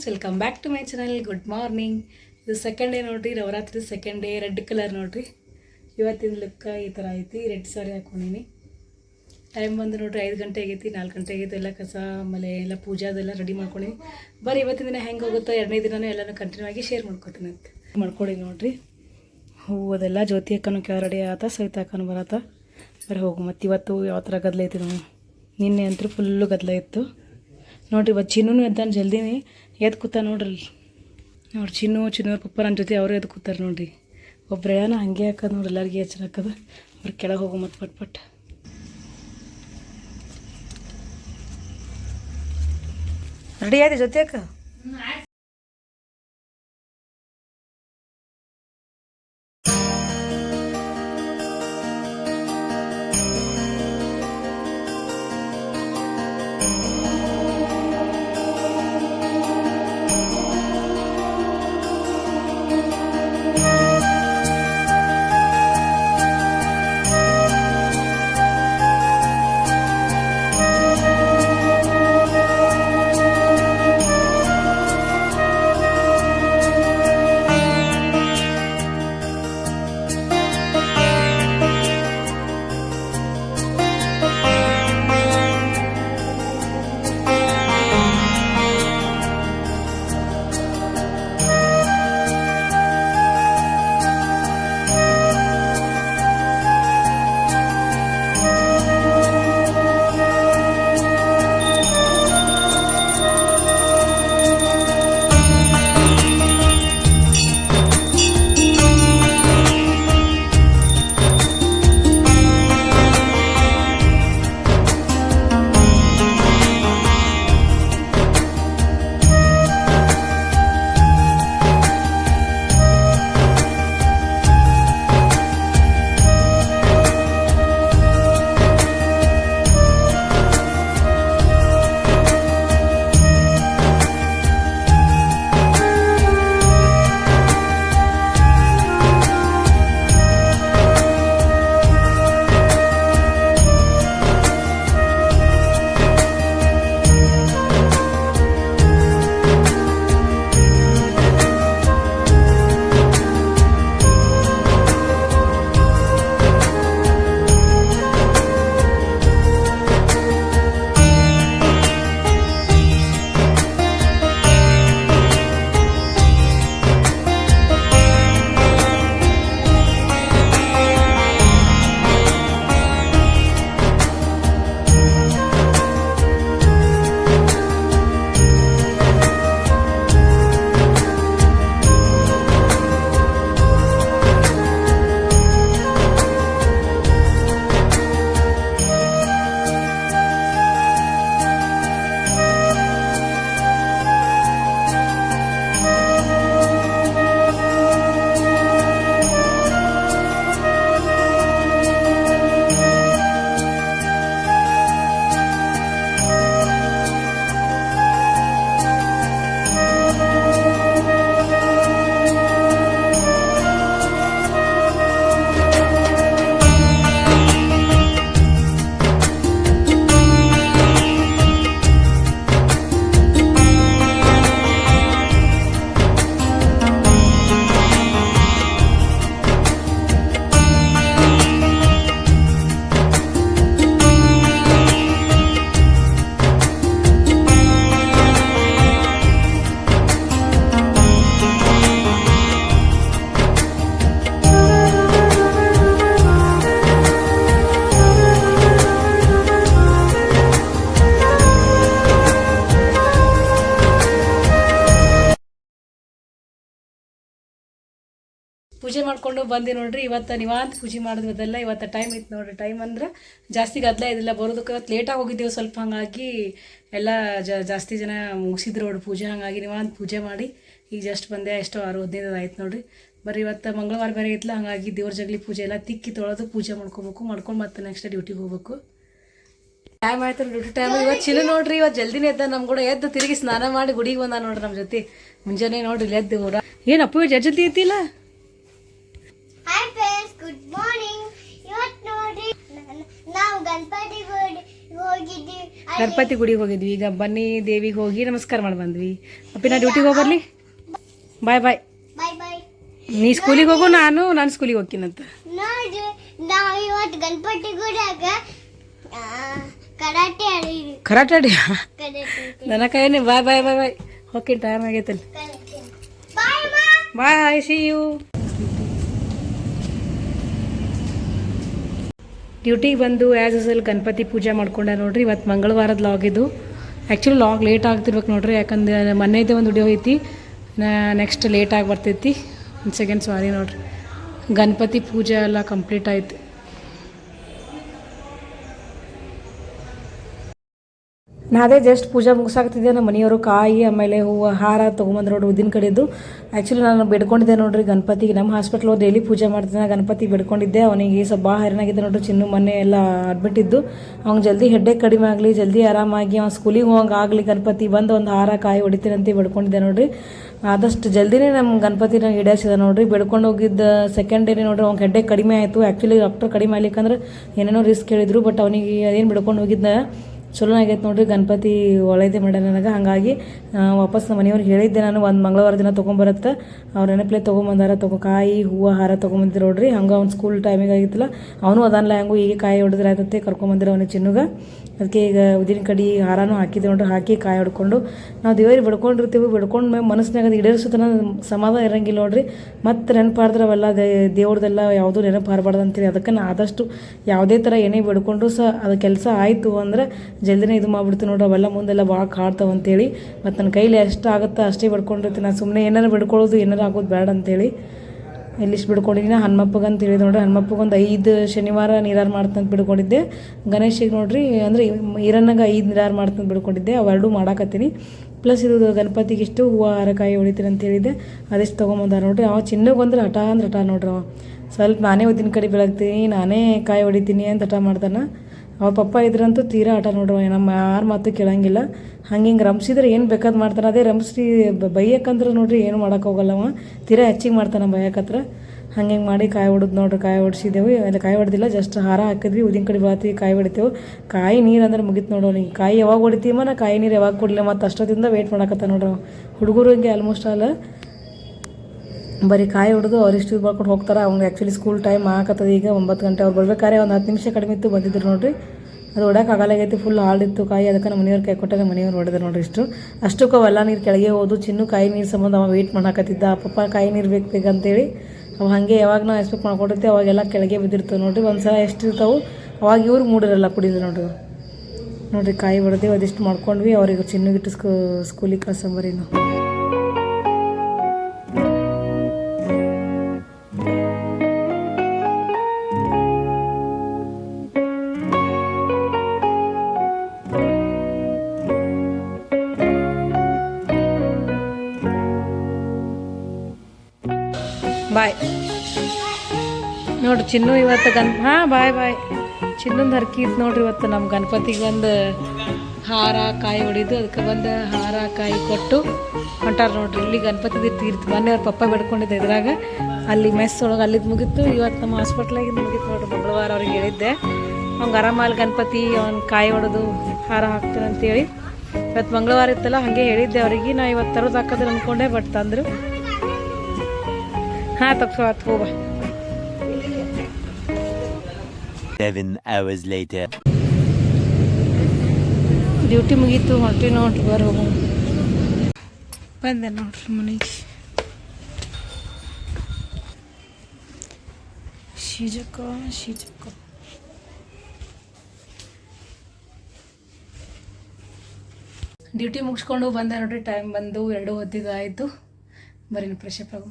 Friends welcome back to my channel good morning ಇದು second day ನೋಡಿರಿ, Navratri second day red colour ನೋಡಿರಿ. ಇವತ್ತಿನ ಲುಕ್ಕ ಈ ಥರ ಐತಿ ರೆಡ್ ಸಾರಿ ಹಾಕೊಂಡಿನಿ. ಟೈಮ್ ಬಂದು ನೋಡಿರಿ, ಐದು ಗಂಟೆ ಆಗೈತಿ, ನಾಲ್ಕು ಗಂಟೆ ಆಗೈತಿ, ಎಲ್ಲ ಕಸ, ಆಮೇಲೆ ಎಲ್ಲ ಪೂಜಾದೆಲ್ಲ ರೆಡಿ ಮಾಡ್ಕೊಂಡಿನಿ. ಬರೀ ಇವತ್ತಿನ ದಿನ ಹೆಂಗೆ ಹೋಗುತ್ತೋ, ಎರಡನೇ ದಿನನೂ ಎಲ್ಲನೂ ಕಂಟಿನ್ಯೂ ಆಗಿ ಶೇರ್ ಮಾಡ್ಕೊತೀನಿ ಅಂತ. ಮಾಡ್ಕೊಳ್ಳಿ ನೋಡಿರಿ. ಹೂವು ಅದೆಲ್ಲ ಜ್ಯೋತಿ ಅಕ್ಕನೂ ಕ್ಯಾ ರೆಡಿ ಆತ, ಸವಿತಾ ಅಕ್ಕನೂ ಬರತ್ತ. ಬರೀ ಹೋಗು ಮತ್ತು ಇವತ್ತು ಯಾವ ಥರ ಗದ್ದಲ ಐತಿ ನಾವು ನಿನ್ನೆ ಅಂತೂ ಫುಲ್ಲು ಗದ್ದಲ ಇತ್ತು. ನೋಡ್ರಿ ಇವತ್ತು ಚಿನ್ನೂ ಎದ್ದಾನ ಜಲ್ದಿನೇ ಎದ್ದು ಕೂತ ನೋಡ್ರಿ. ನೋಡ್ರಿ ಚಿನ್ನು ಚಿನ್ನು ಪಪ್ಪ ನನ್ನ ಜೊತೆ ಅವರು ಎದ್ದು ಕೂತಾರೆ ನೋಡ್ರಿ. ಒಬ್ರು ಹೇಳೋಣ ಹಂಗೆ ಹಾಕೋದು ನೋಡ್ರಿ, ಎಲ್ಲರಿಗೆ ಎಚ್ಚರ ಹಾಕೋದು ಅವ್ರು ಕೆಳಗೆ ಹೋಗು ಮತ್ತು ಪಟ್ ಪಟ್. ರೆಡಿ ಆಯ್ತು ಜೊತೆ ಅಕ್ಕ? ಪೂಜೆ ಮಾಡ್ಕೊಂಡು ಬಂದೆ ನೋಡ್ರಿ. ಇವತ್ತು ನಿವಾಂತ ಪೂಜೆ ಮಾಡಿದ್ವಿ ಅದೆಲ್ಲ. ಇವತ್ತು ಟೈಮ್ ಇತ್ತು ನೋಡ್ರಿ. ಟೈಮ್ ಅಂದ್ರೆ ಜಾಸ್ತಿ ಗದ್ದಲ ಇದಿಲ್ಲ. ಬರೋದಕ್ಕೆ ಇವತ್ತು ಲೇಟಾಗಿ ಹೋಗಿದ್ದೇವೆ ಸ್ವಲ್ಪ ಹಾಗಾಗಿ ಎಲ್ಲ ಜಾಸ್ತಿ ಜನ ಮುಗಿಸಿದ್ರು ನೋಡ್ರಿ ಪೂಜೆ. ಹಾಗಾಗಿ ನಿವಾಂತ ಪೂಜೆ ಮಾಡಿ ಈಗ ಜಸ್ಟ್ ಬಂದೆ. ಎಷ್ಟೋ ಆರು ಹದಿನೈದು ಆಯ್ತು ನೋಡ್ರಿ. ಬರೀ ಇವತ್ತು ಮಂಗಳವಾರ ಬೇರೆ ಇತ್ತಲ್ಲ ಹಾಗಾಗಿ ದೇವ್ರ ಜಗಲಿ ಪೂಜೆ ಎಲ್ಲ ತಿಕ್ಕಿ ತೊಳೆದು ಪೂಜೆ ಮಾಡ್ಕೋಬೇಕು. ಮಾಡ್ಕೊಂಡು ಮತ್ತೆ ನೆಕ್ಸ್ಟ್ ಡ್ಯೂಟಿಗೆ ಹೋಗ್ಬೇಕು. ಟೈಮ್ ಆಯ್ತು ಡ್ಯೂಟಿ ಟೈಮ್ ಇವತ್ತು ಚಿಲು ನೋಡ್ರಿ. ಇವತ್ತು ಜಲ್ದಿನೇ ಎದ್ದ ನಮ್ ಕೂಡ. ಎದ್ದು ತಿರುಗಿ ಸ್ನಾನ ಮಾಡಿ ಗುಡಿಗೆ ಬಂದ ನೋಡ್ರಿ ನಮ್ಮ ಜೊತೆ. ಮುಂಜಾನೆ ನೋಡ್ರಿ, ಇಲ್ಲಿ ಎದ್ದು ಊರ. ಏನು ಅಪ್ಪ ಜಲ್ದಿ ಇದ್ದಿಲ್ಲ ಹಾಯ್ ಫ್ರೆಂಡ್ಸ್ ಗುಡ್ ಮಾರ್ನಿಂಗ್ ಇವತ್ತು ನೋಡಿ ನಾವು ಗಣಪತಿ ಗುಡಿ ಹೋಗಿದ್ವಿ. ಗಣಪತಿ ಗುಡಿಗೆ ಹೋಗಿದ್ವಿ. ಈಗ ಬನ್ನಿ ದೇವಿಗೆ ಹೋಗಿ ನಮಸ್ಕಾರ ಮಾಡಿ ಬಂದ್ವಿ. ಅಪ್ಪಿನ ನಾ ಡ್ಯೂಟಿಗೆ ಹೋಗ್ಬರ್ಲಿ ಬಾಯ್ ಬಾಯ್ ಬಾಯ್ ಬಾಯ್ ನೀ ಸ್ಕೂಲಿಗೆ ಹೋಗು ನಾನು ನಾನು ಸ್ಕೂಲಿಗೆ ಹೋಗ್ತೀನಂತ ನೋಡಿ ನಾವು ಇವತ್ತು ಗಣಪತಿ ಗುಡಿಯಾಗ ಕರಾಟೆ ಆಡಿದ್ವಿ. ಕರಾಟೆ ಆಡಿ ನನ್ನ ಕೈಯಲ್ಲಿ bye bye bye bye okay time ಆಗೈತಲ್ಲ. Bye bye see you ಡ್ಯೂಟಿಗೆ ಬಂದು ಆ್ಯಸ್ ಯೂಸಲ್ ಗಣಪತಿ ಪೂಜೆ ಮಾಡ್ಕೊಂಡೆ ನೋಡ್ರಿ. ಇವತ್ತು ಮಂಗಳವಾರದ ಲಾಗ್ ಇದು. ಆ್ಯಕ್ಚುಲಿ ಲಾಗ್ ಲೇಟ್ ಆಗ್ತಿರ್ಬೇಕು ನೋಡ್ರಿ, ಯಾಕಂದ್ರೆ ಮೊನ್ನೆದೇ ಒಂದು ವಿಡಿಯೋ ಐತಿ. ನೆಕ್ಸ್ಟ್ ಲೇಟ್ ಆಗಿ ಬರ್ತೈತಿ. ಒಂದು ಸೆಕೆಂಡ್ ಸಾರಿ ನೋಡ್ರಿ. ಗಣಪತಿ ಪೂಜೆ ಎಲ್ಲ ಕಂಪ್ಲೀಟ್ ಆಯ್ತು. ನಾ ಅದೇ ಜಸ್ಟ್ ಪೂಜೆ ಮುಗಿಸಾಕ್ತಿದ್ದೆ ನಮ್ಮ ಮನೆಯವರು ಕಾಯಿ, ಆಮೇಲೆ ಹೂವು, ಹಾರ ತೊಗೊಂಬಂದು ನೋಡ್ರಿ ಉದ್ದಿನ ಕಡೆದು. ಆ್ಯಕ್ಚುಲಿ ನಾನು ಬೇಡ್ಕೊಂಡಿದ್ದೆ ನೋಡ್ರಿ ಗಣಪತಿಗೆ. ನಮ್ಮ ಹಾಸ್ಪಿಟ್ಲ್ ಡೈಲಿ ಪೂಜೆ ಮಾಡ್ತೀನಿ ಗಣಪತಿ ಬೇಡ್ಕೊಂಡಿದ್ದೆ. ಅವನಿಗೆ ಸ್ವಲ್ಪ ಹೈರಾಣಾಗಿದ್ದೆ ನೋಡ್ರಿ, ಚಿನ್ನು ಮೊನ್ನೆ ಎಲ್ಲ ಅಡ್ಮಿಟ್ ಇದ್ದು. ಜಲ್ದಿ ಹೆಡ್ಡೆ ಕಡಿಮೆ ಆಗಲಿ, ಜಲ್ದಿ ಆರಾಮಾಗಿ ಅವ್ನು ಸ್ಕೂಲಿಗೆ ಹೋಗಂಗೆ ಆಗಲಿ ಗಣಪತಿ. ಬಂದು ಒಂದು ಹಾರ, ಕಾಯಿ ಹೊಡಿತೀನಿ ಅಂತ ಬೇಡ್ಕೊಂಡಿದ್ದೆ ನೋಡ್ರಿ. ಆದಷ್ಟು ಜಲ್ದಿನೇ ನಮ್ಮ ಗಣಪತಿನ ಹಿಡಿಯಾಸಿದೆ ನೋಡ್ರಿ. ಬೆಳ್ಕೊಂಡು ಹೋಗಿದ್ದ ಸೆಕೆಂಡ್ ಡೇನೇ ನೋಡ್ರಿ, ಅವ್ನಿಗೆ ಹೆಡ್ಡೆ ಕಡಿಮೆ ಆಯಿತು. ಆ್ಯಕ್ಚುಲಿ ಡಾಕ್ಟರ್ ಕಡಿಮೆ ಆಗ್ಲಿಕ್ಕಂದ್ರೆ ಏನೇನೋ ರಿಸ್ಕ್ ಹೇಳಿದ್ರು ಬಟ್ ಅವನಿಗೆ ಅದೇನು ಬಿಡ್ಕೊಂಡು ಹೋಗಿದ್ದ ಚಲೋ ಆಗೈತೆ ನೋಡ್ರಿ, ಗಣಪತಿ ಒಳೈತೆ ಮಾಡ್ಯಾರ ನನಗೆ. ಹಾಗಾಗಿ ವಾಪಸ್ ನಮ್ಮ ಮನೆಯವ್ರಿಗೆ ಹೇಳಿದ್ದೆ ನಾನು, ಒಂದು ಮಂಗಳವಾರ ದಿನ ತೊಗೊಂಬರತ್ತೆ. ಅವ್ರ ನೆನಪಲೆ ತೊಗೊಂಬಂದಾರ, ತಗೋ ಕಾಯಿ, ಹೂವು, ಹಾರ ತೊಗೊಂಬಂದಿ ನೋಡ್ರಿ. ಹಂಗೆ ಅವ್ನು ಸ್ಕೂಲ್ ಟೈಮಿಗೆ ಆಗಿತ್ತಲ್ಲ, ಅವನು ಅದನ್ಲ ಹೆಂಗೂ ಈಗ ಕಾಯಿ ಹೊಡೆದ್ರೆ ಆಯ್ತತ್ತೆ ಕರ್ಕೊಂಬಂದಿರ ಅವನಿಗೆ ಚಿನ್ನುಗ. ಅದಕ್ಕೆ ಈಗ ಉದಿನ ಕಡಿ ಹಾರನೂ ಹಾಕಿದ್ದೆ ನೋಡ್ರಿ, ಹಾಕಿ ಕಾಯಿ ಹೊಡ್ಕೊಂಡು. ನಾವು ದೇವರಿಗೆ ಬಿಡ್ಕೊಂಡಿರ್ತೀವಿ, ಬಿಡ್ಕೊಂಡು ಮೇಲೆ ಮನಸ್ಸಿನಾಗ ಅದು ಈಡೇರಿಸೋತನ ಸಮಾಧಾನ ಇರಂಗಿಲ್ಲ ನೋಡ್ರಿ. ಮತ್ತೆ ನೆನಪಾಡ್ದ್ರೆ ಅವೆಲ್ಲ ದೇವ್ರದೆಲ್ಲ ಯಾವುದೂ ನೆನಪು ಹಾರಬಾರ್ದು ಅಂತೇಳಿ ಅದಕ್ಕೆ ನಾ ಆದಷ್ಟು ಯಾವುದೇ ಥರ ಏನೇ ಬಿಡ್ಕೊಂಡ್ರು ಸಹ, ಅದು ಕೆಲಸ ಆಯಿತು ಅಂದ್ರೆ ಜಲ್ದಿನೇ ಇದು ಮಾಡ್ಬಿಡ್ತೀನಿ ನೋಡ್ರಿ, ಅವೆಲ್ಲ ಮುಂದೆಲ್ಲ ಭಾಳ ಕಾಡ್ತಾವೆ ಅಂತೇಳಿ. ಮತ್ತು ನನ್ನ ಕೈಲಿ ಎಷ್ಟು ಆಗುತ್ತೋ ಅಷ್ಟೇ ಬಿಡ್ಕೊಂಡಿರ್ತೀನಿ. ನಾನು ಸುಮ್ಮನೆ ಏನಾರು ಬಿಡ್ಕೊಳ್ಳೋದು, ಏನಾರು ಆಗೋದು ಬೇಡ ಅಂತೇಳಿ. ಇಲ್ಲಿಷ್ಟು ಬಿಡ್ಕೊಂಡಿದ್ದೀನಿ ಹನುಮಪ್ಪಗೆ ಅಂತ ಹೇಳಿದ ನೋಡ್ರಿ, ಹನುಮಪ್ಪಗೆ ಒಂದು ಐದು ಶನಿವಾರ ನೀರಾರು ಮಾಡ್ತಂತ ಬಿಡ್ಕೊಂಡಿದ್ದೆ. ಗಣೇಶಿಗೆ ನೋಡ್ರಿ, ಅಂದರೆ ಈರನ್ನಾಗ ಐದು ನೀರಾರು ಮಾಡ್ತಂತ ಬಿಡ್ಕೊಂಡಿದ್ದೆ. ಅವೆರಡೂ ಮಾಡಾಕತ್ತೀನಿ. ಪ್ಲಸ್ ಇದು ಗಣಪತಿಗೆ ಇಷ್ಟು ಹೂವು ಹಾರಕಾಯಿ ಹೊಡಿತೀನಿ ಅಂತ ಹೇಳಿದ್ದೆ. ಅದೆಷ್ಟು ತೊಗೊಂಬಂದ ನೋಡ್ರಿ. ಅವ ಚಿನ್ನಗೆ ಬಂದ್ರೆ ಹಠ ಅಂದ್ರೆ ಹಠ ನೋಡ್ರಿ ಅವ. ಸ್ವಲ್ಪ ನಾನೇ ಉದ್ದಿನ ಕಡೆ ಬೆಳಗ್ತೀನಿ, ನಾನೇ ಕಾಯಿ ಹೊಡಿತೀನಿ ಅಂತ ಹಠ ಮಾಡ್ತಾನೆ. ಅವ್ರ ಪಪ್ಪ ಇದ್ರಂತೂ ತೀರಾ ಆಟ ನೋಡುವ ನಮ್ಮ ಯಾರ ಮಾತು ಕೇಳಂಗಿಲ್ಲ. ಹಂಗೆ ಹಿಂಗೆ ರಂಸಿದ್ರೆ ಏನು ಬೇಕಾದ್ ಮಾಡ್ತಾನೆ. ಅದೇ ರಂಪ್ಸಿ ಬೈಯಕ್ಕಂದ್ರೆ ನೋಡ್ರಿ ಏನು ಮಾಡೋಕೆ ಹೋಗಲ್ಲ ಅವ. ತೀರಾ ಹೆಚ್ಚಿಗೆ ಮಾಡ್ತಾನೆ ಬೈಯಕ್ಕತ್ರ ಹಂಗೆ ಹಿಂಗೆ ಮಾಡಿ ಕಾಯಿ ಹೊಡೆದು ನೋಡ್ರಿ, ಕಾಯಿ ಹೊಡ್ಸಿದ್ದೆವು ಅಲ್ಲಿ ಕಾಯಿ ಹೊಡೆದಿಲ್ಲ ಜಸ್ಟ್ ಹಾರ ಹಾಕಿದ್ವಿ. ಉದಿನ ಕಡೆ ಬಾತಿ ಕಾಯಿ ಹೊಡಿತೇವೆ. ಕಾಯಿ ನೀರು ಅಂದ್ರೆ ಮುಗಿತು ನೋಡೋ ನೀವು ಕಾಯಿ ಯಾವಾಗ ಹೊಡಿತೀವ ನಾ ಕಾಯಿ ನೀರು ಯಾವಾಗ ಕೊಡಲಿಲ್ಲ ಮತ್ತು ಅಷ್ಟೊತ್ತಿಂದ ವೆಯ್ಟ್ ಮಾಡಕತ್ತ ನೋಡ್ರಿ ಹುಡುಗರು ಹಿಂಗೆ ಆಲ್ಮೋಸ್ಟ್ ಅಲ್ಲ. ಬರೀ ಕಾಯಿ ಹೊಡೆದು ಅವ್ರಿಷ್ಟು ಇದು ಮಾಡ್ಕೊಂಡು ಹೋಗ್ತಾರೆ. ಅವ್ನು ಆ್ಯಕ್ಚುಲಿ ಸ್ಕೂಲ್ ಟೈಮ್ ಆಗತ್ತದ ಈಗ ಒಂಬತ್ತು ಗಂಟೆ ಅವ್ರು ಬರ್ಬೇಕಾದ್ರೆ ಒಂದು ಹತ್ತು ನಿಮಿಷ ಕಡಿಮೆ ಇತ್ತು ಬಂದಿದ್ರು ನೋಡಿರಿ. ಅದು ಹೊಡಕ್ಕೆ ಆಗಲಾಗೈತಿ ಫುಲ್ ಹಾಳಿತ್ತು ಕಾಯಿ. ಅದಕ್ಕೆ ನಮ್ಮ ಮನೆಯವ್ರು ಕೈ ಕೊಟ್ಟಾಗ ಮನೆಯವ್ರು ಹೊಡೆದ್ರು ನೋಡ್ರಿ ಇಷ್ಟು. ಅಷ್ಟಕ್ಕೆ ಅವೆಲ್ಲ ನೀರು ಕೆಳಗೆ ಹೋದು, ಚಿನ್ನು ಕಾಯಿ ನೀರು ಸಂಬಂಧ ಅವ ವೆಯ್ಟ್ ಮಾಡಾಕತ್ತಿದ್ದ. ಪಪ್ಪ ಕಾಯಿ ನೀರು ಬೇಕು ಬೇಕು ಅಂತೇಳಿ ಅವ ಹಾಗೆ ಯಾವಾಗ ನಾವು ಎಕ್ಸ್ಪೆಕ್ಟ್ ಮಾಡ್ಕೊಂಡಿರ್ತೀವಿ ಅವಾಗೆಲ್ಲ ಕೆಳಗೆ ಬಿದ್ದಿರ್ತವೆ ನೋಡ್ರಿ. ಒಂದು ಸಲ ಎಷ್ಟು ಇರ್ತಾವೆ? ಅವಾಗ ಇವ್ರು ಮೂಡಿರಲ್ಲ ಕುಡಿದ್ರು ನೋಡ್ರಿ. ನೋಡಿರಿ ಕಾಯಿ ಹೊಡೆದೇವು ಅದಿಷ್ಟು ಮಾಡ್ಕೊಂಡ್ವಿ. ಅವ್ರಿಗೆ ಚಿನ್ನಗಿಟ್ಟು ಸ್ಕೂ, ಸ್ಕೂಲಿಗೆ ಕಳ್ಸಂಬರಿ ನಾವು ಬಾಯ್. ನೋಡ್ರಿ ಚಿನ್ನು ಇವತ್ತು ಗನ್ ಹಾಂ, ಬಾಯ್ ಬಾಯ್. ಚಿನ್ನೊಂದು ಹರ್ಕಿ ಇತ್ತು ನೋಡ್ರಿ ಇವತ್ತು ನಮ್ಮ ಗಣಪತಿಗೆ ಒಂದು ಹಾರ ಕಾಯಿ ಹೊಡಿದು, ಅದಕ್ಕೆ ಬಂದು ಹಾರ ಕಾಯಿ ಕೊಟ್ಟು ಹೊಂಟಾರ ನೋಡ್ರಿ. ಇಲ್ಲಿ ಗಣಪತಿ ತೀರ್ತು ಮೊನ್ನೆ ಅವ್ರ ಪಪ್ಪ ಬೆಡ್ಕೊಂಡಿದ್ದೆ ಇದ್ರಾಗ. ಅಲ್ಲಿ ಮೆಸ್ ಒಳಗೆ ಅಲ್ಲಿದ್ದು ಮುಗೀತು. ಇವತ್ತು ನಮ್ಮ ಹಾಸ್ಪಿಟ್ಲಾಗಿಂದ ಮುಗಿತು ನೋಡ್ರಿ. ಮಂಗಳವಾರ ಅವ್ರಿಗೆ ಹೇಳಿದ್ದೆ. ಅವ್ನು ಆರಾಮಲ್ಲಿ ಗಣಪತಿ, ಅವ್ನ ಕಾಯಿ ಹೊಡೆದು ಹಾರ ಹಾಕ್ತಾನೆ ಅಂತೇಳಿ ಇವತ್ತು ಮಂಗಳವಾರ ಇತ್ತಲ್ಲ, ಹಾಗೆ ಹೇಳಿದ್ದೆ ಅವರಿಗೆ. ನಾ ಇವತ್ತು ತರೋದು ಹಾಕೋದು ಅಂದ್ಕೊಂಡೆ ಬಟ್ ತಂದರು. ಹಾಂ ತಪ್ಸೋ ಆತು ಹೋಗ Seven hours later. ಡ್ಯೂಟಿ ಮುಗೀತು ಹೊಂಟಿ ನೋಡ್ರಿ ಬರ್ ಹೋಗು ಬಂದೆ ನೋಡ್ರಿ ಮನೆಗೆ. ಶೀಜಕ್ಕ ಶೀಜಕ್ಕ. ಡ್ಯೂಟಿ ಮುಗಿಸ್ಕೊಂಡು ಬಂದೆ ನೋಡ್ರಿ ಟೈಮ್ ಬಂದು ಎರಡು ಹೊತ್ತಿಗೆ ಆಯಿತು ಬರೀ ಫ್ರೆಶ್ ಅಪ್ ಆಗು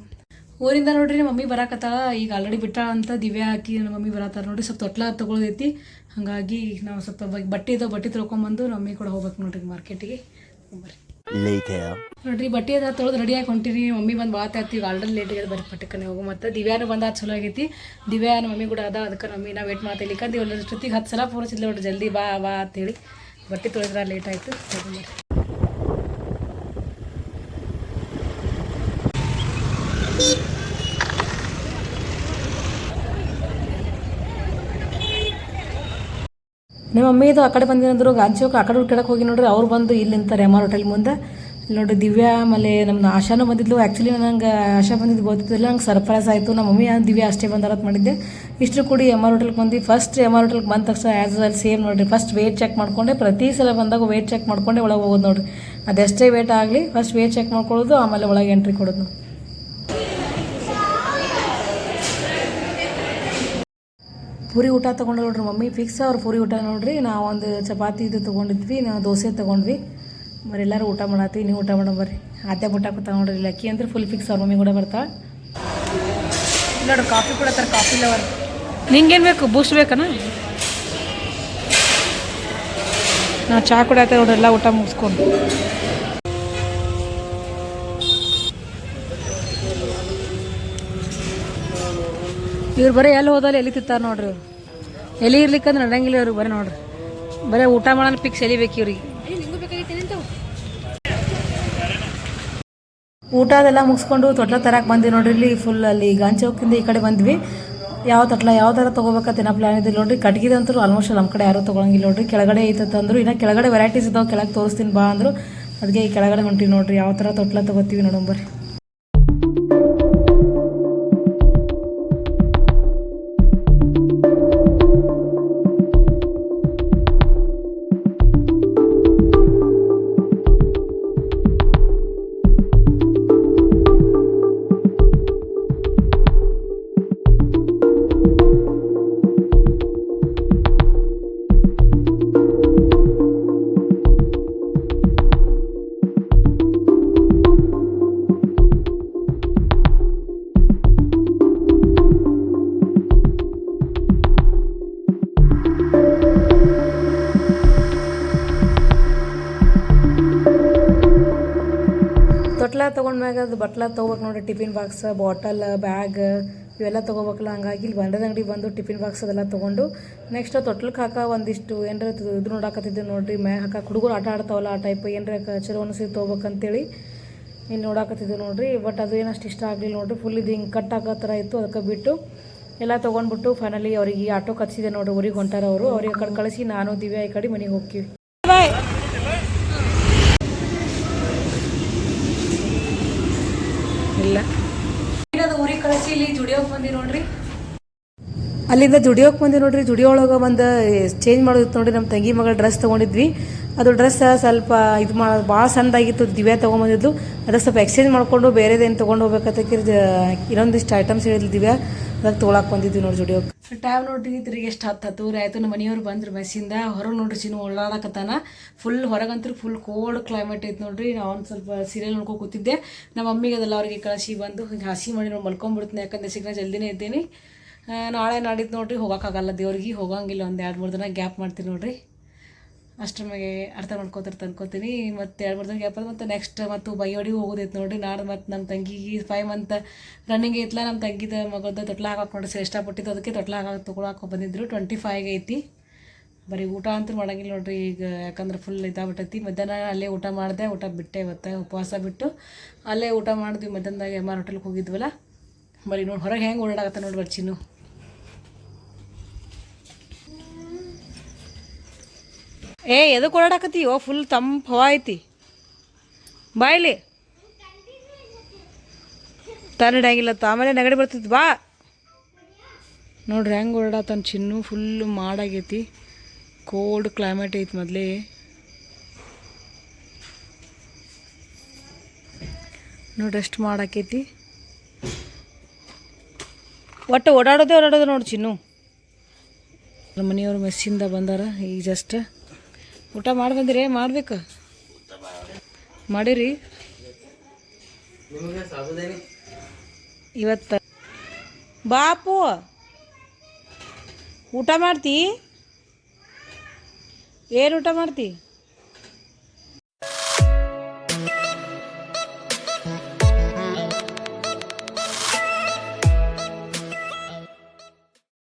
ಊರಿಂದ ನೋಡ್ರಿ ನಮ್ಮ ಮಮ್ಮಿ ಬರಾಕತ್ತಾಳ. ಈಗ ಆಲ್ರೆಡಿ ಬಿಟ್ಟ ಅಂತ ದಿವ್ಯಾ ಹಾಕಿ ನಮ್ಮ ಮಮ್ಮಿ ಬರತ್ತಾರ ನೋಡ್ರಿ. ಸ್ವಲ್ಪ ತೊಟ್ಲ ತೊಗೊಳೋದೈತಿ. ಹಾಗಾಗಿ ನಾವು ಸ್ವಲ್ಪ ಬಟ್ಟೆ ಇದಾವೆ ಬಟ್ಟೆ ತೊಳ್ಕೊಂಬಂದು ನಮ್ಮ ಮಮ್ಮಿ ಕೂಡ ಹೋಗ್ಬೇಕು ನೋಡ್ರಿ ಮಾರ್ಕೆಟಿಗೆ ಬರ್ರಿ. ನೋಡ್ರಿ ಬಟ್ಟೆ ಅದ ತೊಳೆದು ರೆಡಿ ಆಗಿ ಹೊಂಟಿರಿ. ಮಮ್ಮಿ ಬಂದು ಬಾತ್ ಈಗ ಆಲ್ರೆಡಿ ಲೇಟ್ ಆಗ್ಯದ ಬರೀ ಪಟ್ಟಕ್ಕನೆ ಹೋಗು. ಮತ್ತು ದಿವ್ಯಾನು ಬಂದ ಚಲೋ ಆಗೈತಿ. ದಿವ್ಯಾ ನಮ್ಮ ಮಮ್ಮಿ ಕೂಡ ಅದ ಅದಕ್ಕೆ ಮಮ್ಮಿ ನಾವು ವೇಟ್ ಮಾಡ್ತಾ ಇಲ್ಲಿಕಂತ ಇವಳು ಜೊತೆಗೆ ಹತ್ತು ಸಲ ಪೂರ್ಸಿದ್ಲು ನೋಡ್ರಿ ಜಲ್ದಿ ಬಾ ಬಾ ಅಂತೇಳಿ. ಬಟ್ಟೆ ತೊಳೆದ್ರೆ ಲೇಟ್ ಆಯಿತು ಬರ್ರಿ ನಿಮ್ಮ ಮಮ್ಮಿದು ಆ ಕಡೆ ಬಂದಿರಂದ್ರು ಗಾಂಚೋಕ್ ಆ ಕಡೆ ಹೋಗಿ ನೋಡ್ರಿ, ಅವ್ರು ಬಂದು ಇಲ್ಲಿ ನಿಂತಾರೆ ಎಂ ಆರ್ ಹೋಟೆಲ್ ಮುಂದೆ ನೋಡ್ರಿ ದಿವ್ಯಾ, ಆಮೇಲೆ ನಮ್ಮ ಆಶಾನು ಬಂದಿದ್ಲು. ಆ್ಯಕ್ಚುಲಿ ನಂಗೆ ಆಶಾ ಬಂದಿದ್ದು ಗೊತ್ತಿದ್ದಿಲ್ಲ, ನಂಗೆ ಸರ್ಪ್ರೈಸ್ ಆಯಿತು. ನಮ್ಮ ಮಮ್ಮಿ ದಿವ್ಯಾ ಅಷ್ಟೇ ಬಂದಾರತ್ ಮಾಡಿದ್ದೆ. ಇಷ್ಟು ಕೂಡಿ ಎಂ ಆರ್ ಹೋಟೆಲ್ಗೆ ಬಂದು ಫಸ್ಟ್ ಎಂ ಆರ್ ಹೋಟೆಲ್ಗೆ ಬಂದ ತಕ್ಷಣ ಆ್ಯಸ್ ವೆಲ್ ಸೇಮ್ ನೋಡಿರಿ. ಫಸ್ಟ್ ವೇಟ್ ಚೆಕ್ ಮಾಡ್ಕೊಂಡೆ. ಪ್ರತಿ ಸಲ ಬಂದಾಗ ವೇಟ್ ಚೆಕ್ ಮಾಡ್ಕೊಂಡೆ, ಒಳಗೆ ಹೋಗೋದು ನೋಡ್ರಿ. ಅದೆಷ್ಟೇ ವೇಟ್ ಆಗಲಿ ಫಸ್ಟ್ ವೇಟ್ ಚೆಕ್ ಮಾಡ್ಕೊಳ್ಳೋದು, ಆಮೇಲೆ ಒಳಗೆ ಎಂಟ್ರಿ ಕೊಡೋದು. ಪೂರಿ ಊಟ ತೊಗೊಂಡು ನೋಡ್ರಿ ಮಮ್ಮಿ. ಫಿಕ್ಸ್ ಅವ್ರು ಪೂರಿ ಊಟ ನೋಡ್ರಿ. ನಾವು ಒಂದು ಚಪಾತಿ ಇದು ತೊಗೊಂಡಿದ್ವಿ, ನಾವು ದೋಸೆ ತೊಗೊಂಡ್ವಿ. ಬರೀ ಎಲ್ಲರೂ ಊಟ ಮಾಡತ್ತೀವಿ, ನೀವು ಊಟ ಮಾಡೋ ಬರ್ರಿ. ಆತೆ ಊಟ ನೋಡ್ರಿ, ಲಕ್ಕಿ ಅಂದ್ರೆ ಫುಲ್ ಫಿಕ್ಸ್ ಅವ್ರ ಮಮ್ಮಿ ಕೂಡ ಬರ್ತಾವೆ ನೋಡ್ರಿ ಕಾಫಿ ಕೊಡತ್ತಾರೆ ಕಾಫಿ ಲವರ್ ನಿಂಗೇನು ಬೇಕು? ಬೂಸ್ಟ್ ಬೇಕನ? ನಾ ಚಹಾ ಕುಡಿಯತ್ತೆ ನೋಡ್ರಿ, ಎಲ್ಲ ಊಟ ಮುಗಿಸ್ಕೊಂಡು. ಇವ್ರು ಬರೀ ಎಲ್ಲಿ ಹೋದಲ್ಲಿ ಎಲ್ಲಿ ತಿಂತಾರೆ ನೋಡ್ರಿ ಎಲ್ಲಿ ಇರ್ಲಿಕ್ಕಂದ್ರೆ ನಡೆಯಂಗಿಲ್ಲ ಇವ್ರಿಗೆ ಬರೀ ನೋಡ್ರಿ. ಬರೀ ಊಟ ಮಾಡೋಣ ಪಿಕ್ಸ್ ಎಲಿಬೇಕು ಇವ್ರಿಗೆ. ಊಟ ಅದೆಲ್ಲ ಮುಗಿಸ್ಕೊಂಡು ತೊಟ್ಲ ತರಕ್ಕೆ ಬಂದ್ವಿ ನೋಡ್ರಿ. ಇಲ್ಲಿ ಫುಲ್ ಅಲ್ಲಿ ಗಾಂಚೌಕಿಂದ ಈ ಕಡೆ ಬಂದ್ವಿ. ಯಾವ ತೊಟ್ಲ ಯಾವ ಥರ ತೊಗೋಬೇಕಂತ ಪ್ಲ್ಯಾನ್ ಇದೆ ನೋಡ್ರಿ. ಕಟ್ಗಿದಂತೂ ಆಲ್ಮೋಸ್ಟ್ ನಮ್ಮ ಕಡೆ ಯಾರೂ ತೊಗೊಳಂಗಿಲ್ಲ ನೋಡ್ರಿ. ಕೆಳಗಡೆ ಐತಂತಂದ್ರು ಇನ್ನು ಕೆಳಗಡೆ ವೆರೈಟೀಸ್ ಇದಾವೆ. ಕೆಳಗೆ ತೋರಿಸ್ತೀನಿ ಬಾ ಅಂದರು. ಅದಕ್ಕೆ ಈ ಕೆಳಗಡೆ ಹೊಂಟಿವಿ ನೋಡ್ರಿ. ಯಾವ ಥರ ತೊಟ್ಲ ತೊಗೋತೀವಿ ನೋಡೋಣ ಬರ್ರಿ. ತೊಗೊಂಡ್ಮ್ಯಾಗ ಅದು ಬಟ್ಲ ತೊಗೋಬೇಕು ನೋಡಿ, ಟಿಫಿನ್ ಬಾಕ್ಸ್, ಬಾಟಲ್, ಬ್ಯಾಗ್ ಇವೆಲ್ಲ ತೊಗೋಬೇಕಲ್ಲ, ಹಂಗಾಗಿ ಇಲ್ಲಿ ಬಂಡದ ಅಂಗಡಿ ಬಂದು ಟಿಫಿನ್ ಬಾಕ್ಸ್ ಅದೆಲ್ಲ ತೊಗೊಂಡು ನೆಕ್ಸ್ಟ್ ತೊಟ್ಲಕ್ಕೆ ಹಾಕ ಒಂದಿಷ್ಟು ಏನರ ಇದು ನೋಡಾಕತ್ತಿದ್ದೆ ನೋಡ್ರಿ ಮ್ಯಾ ಹಾಕ ಹುಡುಗರು ಆಟ ಆಡ್ತಾವಲ್ಲ ಆ ಟೈಪ್ ಏನರ ಚಲೋ ಅನಿಸಿ ತೊಗೋಬೇಕಂತೇಳಿ ಇಲ್ಲಿ ನೋಡಾಕತ್ತಿದ್ದೆ ನೋಡ್ರಿ ಬಟ್ ಅದು ಏನಷ್ಟು ಇಷ್ಟ ಆಗಲಿಲ್ಲ ನೋಡ್ರಿ ಫುಲ್ ಇದು ಹಿಂಗೆ ಕಟ್ ಹಾಕೋ ಥರ ಇತ್ತು, ಅದಕ್ಕೆ ಬಿಟ್ಟು ಎಲ್ಲ ತೊಗೊಂಡ್ಬಿಟ್ಟು ಫೈನಲಿ ಅವ್ರಿಗೆ ಆಟೋ ಕಚ್ಚಿದೆ ನೋಡ್ರಿ, ಊರಿಗೆ ಹೊಂಟಾರ ಅವರು, ಅವ್ರಿಗೆ ಕಡೆ ಕಳಿಸಿ, ನಾನು ದಿವ್ಯಾ ಈ ಕಡೆ ಮನೆಗೆ ಹೋಗ್ತೀವಿ. ಇಲ್ಲ. ಅದು ಊರಿಗೆ ಕಳಿಸಿ ಇಲ್ಲಿ ಬಂದಿ ನೋಡ್ರಿ. ಅಲ್ಲಿಂದ ದುಡಿಯೋಕ್ ಬಂದಿ ನೋಡ್ರಿ ಜುಡಿಯೋ ಒಂದ್ ಚೇಂಜ್ ಮಾಡೋದಿತ್ತು ನೋಡ್ರಿ. ನಮ್ಮ ತಂಗಿ ಮಗಳ ಡ್ರೆಸ್ ತೊಗೊಂಡಿದ್ವಿ. ಅದು ಡ್ರೆಸ್ ಸ್ವಲ್ಪ ಇದು ಮಾಡ ಭಾಳ ಸಣ್ಣದಾಗಿತ್ತು, ದಿವ್ಯಾ ತೊಗೊಂಬಂದಿದ್ದು. ಅದಕ್ಕೆ ಸ್ವಲ್ಪ ಎಕ್ಸ್ಚೇಂಜ್ ಮಾಡಿಕೊಂಡು ಬೇರೆದೇನು ತೊಗೊಂಡು ಹೋಗ್ಬೇಕಂತಕ್ಕೆ ಇನ್ನೊಂದಿಷ್ಟು ಐಟಮ್ಸ್ ಹೇಳಿದ್ಲು ದಿವ್ಯಾ. ಅದಕ್ಕೆ ತೊಗೊಳಕ್ಕೆ ಬಂದಿದ್ವಿ ನೋಡಿ ಜುಡಿಯೋ ಟೈಮ್ ನೋಡ್ರಿ, ತಿರುಗಿ ಎಷ್ಟು ಹತ್ತು ಹತ್ತೂವರೆ ಆಯಿತು. ನಮ್ಮ ಮನೆಯವ್ರು ಬಂದ್ರು ಮೆಸ್ಸಿಂದ. ಹೊರಗೆ ನೋಡ್ರಿ ಚಿನ್ನ ಓಡಾಡಕತ್ತಾನ. ಫುಲ್ ಹೊರಗಂತೂ ಫುಲ್ ಕೋಲ್ಡ್ ಕ್ಲೈಮೇಟ್ ಐತೆ ನೋಡ್ರಿ. ನಾವು ಒಂದು ಸ್ವಲ್ಪ ಸೀರಿಯಲ್ ನೋಡ್ಕೊಂಡು ಕೂತಿದ್ದೆ. ನಮ್ಮ ಮಮ್ಮಿಗೆ ಅದೆಲ್ಲ ಅವ್ರಿಗೆ ಕಳಿಸಿ ಬಂದು ಹಸಿ ಮಾಡಿ ನೋಡಿ ಮಲ್ಕೊಂಡ್ಬಿಡ್ತೀನಿ ಯಾಕಂದ್ರೆ ಸಿಗ್ನ ಜಲ್ದಿನೇ ಇದ್ದೀನಿ. ನಾಳೆ ನಾಡಿದ್ದು ನೋಡ್ರಿ ಹೋಗೋಕ್ಕಾಗಲ್ಲ ದೇವ್ರಿಗೆ. ಹೋಗಂಗಿಲ್ಲ ಒಂದು ಎರಡು ಮೂರು ದಿನ ಗ್ಯಾಪ್ ಮಾಡ್ತೀನಿ ನೋಡ್ರಿ. ಅಷ್ಟ್ರ ಅರ್ಥ ಮಾಡ್ಕೋತಾರೆ ಅನ್ಕೋತೀನಿ. ಮತ್ತು ಎರಡು ಮೂರು ದಿನ ಗ್ಯಾಪ್ ಮತ್ತು ನೆಕ್ಸ್ಟ್ ಮತ್ತು ಬೈಯೋಡಿಗೆ ಹೋಗೋದೈತೆ ನೋಡಿ ನಾಳೆ ಮತ್ತು ನಮ್ಮ ತಂಗಿಗೆ ಫೈವ್ ಮಂತ್ ರನ್ನಿಂಗ್ ಐತ್ಲ ನಮ್ಮ ತಂಗಿದ ಮಗಳದ್ದು ತೊಟ್ಲ ಹಾಕೊಂಡು ಇಷ್ಟಪಟ್ಟಿದ್ದು ಅದಕ್ಕೆ ತೊಟ್ಲ ಹಾಕೋ ತೊಗೊಳಕ್ಕೆ ಬಂದಿದ್ರು. ಟ್ವೆಂಟಿ ಫೈವ್ ಐತಿ. ಬರೀ ಊಟ ಅಂತೂ ಮಾಡಂಗಿಲ್ಲ ನೋಡ್ರಿ. ಈಗ ಯಾಕಂದ್ರೆ ಫುಲ್ ಇದಾಗ್ಬಿಟ್ಟೈತಿ. ಮಧ್ಯಾಹ್ನ ಅಲ್ಲೇ ಊಟ ಮಾಡಿದೆ, ಊಟ ಬಿಟ್ಟೆ ಇವತ್ತು ಉಪವಾಸ ಬಿಟ್ಟು. ಅಲ್ಲೇ ಊಟ ಮಾಡಿದ್ವಿ. ಮಧ್ಯಾಹ್ನದಾಗ ಎಂ ಆರ್ ಹೋಟೆಲ್ಗೆ ಹೋಗಿದ್ವಲ್ಲ. ಬರೀ ನೋಡಿ ಹೊರಗೆ ಹೆಂಗೆ ಓಡಾಡಕತ್ತ ನೋಡಿ ಬರ್ರಿ ಏ ಎದಕ್ಕೆ ಓ ಫುಲ್ ತಂಪು ಹವಾ ಐತಿ ಬಾಯ್ಲಿ ತನ್ನಡಂಗಿಲ್ಲ ಆಮೇಲೆ ನೆಗಡಿ ಬರ್ತೈತಿ, ಬಾ. ನೋಡ್ರಿ, ಹೆಂಗೆ ಓಡಾಡತ್ತಾನ ಚಿನ್ನು ಫುಲ್ಲು ಮಾಡಾಗೈತಿ. ಕೋಲ್ಡ್ ಕ್ಲೈಮೇಟ್ ಐತಿ ಮೊದಲೇ. ನೋಡಿ ಎಷ್ಟು ಮಾಡಾಕೈತಿ. ಒಟ್ಟು ಓಡಾಡೋದೇ ಓಡಾಡೋದು ನೋಡಿ ಚಿನ್ನು. ಮನೆಯವರು ಮೆಸ್ಸಿಂದ ಬಂದಾರ, ಈಗ ಜಸ್ಟ್ ಊಟ ಮಾಡಿ ಬಂದಿರಿ ಮಾಡ್ಬೇಕು? ಮಾಡಿರಿ. ಇವತ್ತು. ಬಾಪು! ಊಟ ಮಾಡ್ತಿ? ಏನು ಊಟ ಮಾಡ್ತಿ?